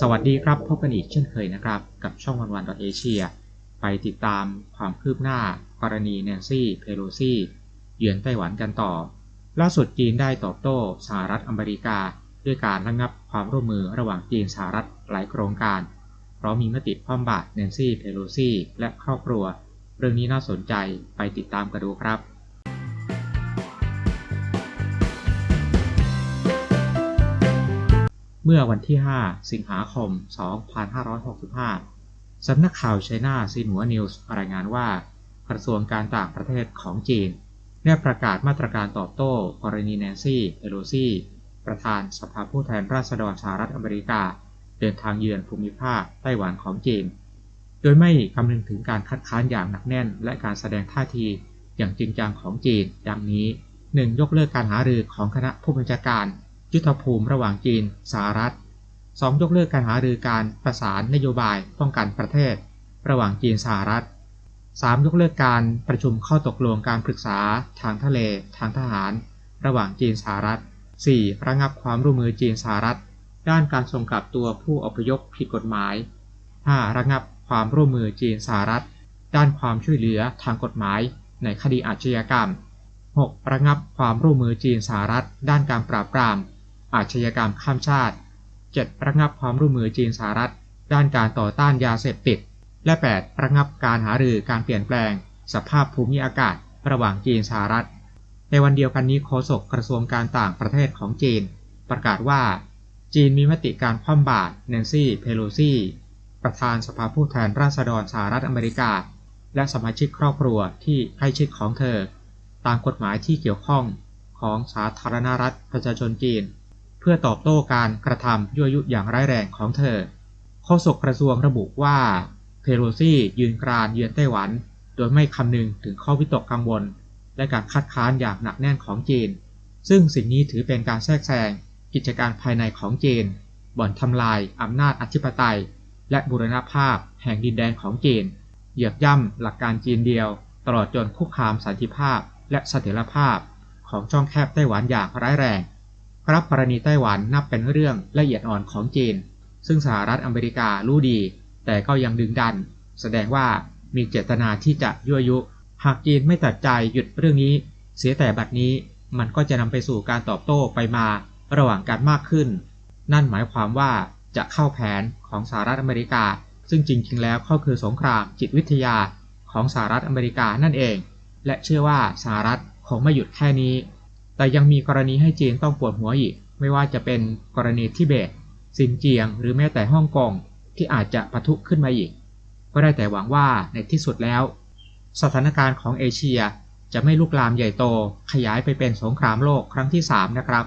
สวัสดีครับ พบกันอีกเช่นเคยนะครับ กับช่องวันวันเอเชียไปติดตามความคืบหน้ากรณีแนนซี่เพโลซี่เยือนไต้หวันกันต่อ ล่าสุดจีนได้ตอบโต้สหรัฐอเมริกา ด้วยการระงับความร่วมมือระหว่างจีนสหรัฐหลายโครงการ เพราะมีมติคว่ำบาตรแนนซี่เพโลซี่และครอบครัว เรื่องนี้น่าสนใจไปติดตามกันดูครับ เมื่อวันที่ 5 สิงหาคม 2565 สำนักข่าวไชน่าซินหัวนิวส์รายงานว่า กระทรวงการต่างประเทศของจีน ได้ประกาศมาตรการตอบโต้กรณีแนนซี่เพโลซี่ประธานสภาผู้แทนราษฎรสหรัฐอเมริกา เดินทางเยือนภูมิภาคไต้หวันของจีน โดยไม่คำนึงถึงการคัดค้านอย่างหนักแน่น และการแสดงท่าทีอย่างจริงจังของจีน ดังนี้ 1. ยกเลิกการหารือของคณะผู้บัญชาการ ยุทธภูมิระหว่างจีนสหรัฐ 2. ยกเลิกการหารือการประสานนโยบายป้องกันประเทศ ระหว่างจีนสหรัฐ 3. ยกเลิกการประชุมข้อตกลงการปรึกษาทางทะเล ทางทหาร ระหว่างจีนสหรัฐ 4. ระงับความร่วมมือจีนสหรัฐ ด้านการส่งกลับตัวผู้อพยพผิดกฎหมาย 5. ระงับความร่วมมือจีนสหรัฐ ด้านความช่วยเหลือทางกฎหมาย ในคดีอาชญากรรม 6. ระงับความร่วมมือจีนสหรัฐ ด้านการปราบปราม อาชญากรรมข้ามชาติ 7. ระงับความร่วมมือจีนสหรัฐ ด้านการต่อต้านยาเสพติด และ 8. ระงับการหารือการเปลี่ยนแปลง สภาพภูมิอากาศ ระหว่างจีนสหรัฐ ในวันเดียวกันนี้โฆษกกระทรวงการต่างประเทศของจีน ประกาศว่า จีนมีมติการคว่ำบาตรแนนซี่เพโลซี่ประธานสภาผู้แทนราษฎรสหรัฐอเมริกา และสมาชิกครอบครัวที่ใกล้ชิดของเธอ ตามกฎหมายที่เกี่ยวข้องของสาธารณรัฐประชาชนจีน พื่อตอบโต้การกระทำยั่วยุอย่างร้ายแรงของเธอโฆษกกระทรวงระบุว่าเพโลซี่ยืนกรานเยือนไต้หวัน โดยไม่คำนึงถึงข้อวิตกกังวล และการคัดค้านอย่างหนักแน่นของจีน ซึ่งสิ่งนี้ถือเป็นการแทรกแซงกิจการภายในของจีน บ่อนทำลายอำนาจอธิปไตย และบูรณภาพแห่งดินแดนของจีน เหยียบย่ำหลักการจีนเดียว ตลอดจนคุกคามสันติภาพและเสถียรภาพของช่องแคบไต้หวันอย่างร้ายแรง รับกรณีไต้หวันนับเป็นเรื่องละเอียดอ่อนของจีน ซึ่งสหรัฐอเมริการู้ดี แต่ก็ยังดึงดัน แสดงว่ามีเจตนาที่จะยั่วยุ หากจีนไม่ตัดใจหยุดเรื่องนี้ เสียแต่บัดนี้มันก็จะนำไปสู่การตอบโต้ไปมาระหว่างกันมากขึ้น นั่นหมายความว่าจะเข้าแผนของสหรัฐอเมริกา ซึ่งจริงๆ แล้วก็คือสงครามจิตวิทยาของสหรัฐอเมริกานั่นเอง และเชื่อว่าสหรัฐคงไม่หยุดแค่นี้ แต่ยังมีกรณีให้จีนต้องปวดหัวอีก ไม่ว่าจะเป็นกรณีทิเบตซินเจียง หรือแม้แต่ฮ่องกงที่อาจจะปะทุขึ้นมาอีก ก็ได้แต่หวังว่าในที่สุดแล้ว สถานการณ์ของเอเชียจะไม่ลุกลามใหญ่โต ขยายไปเป็นสงครามโลกครั้งที่ 3 นะครับ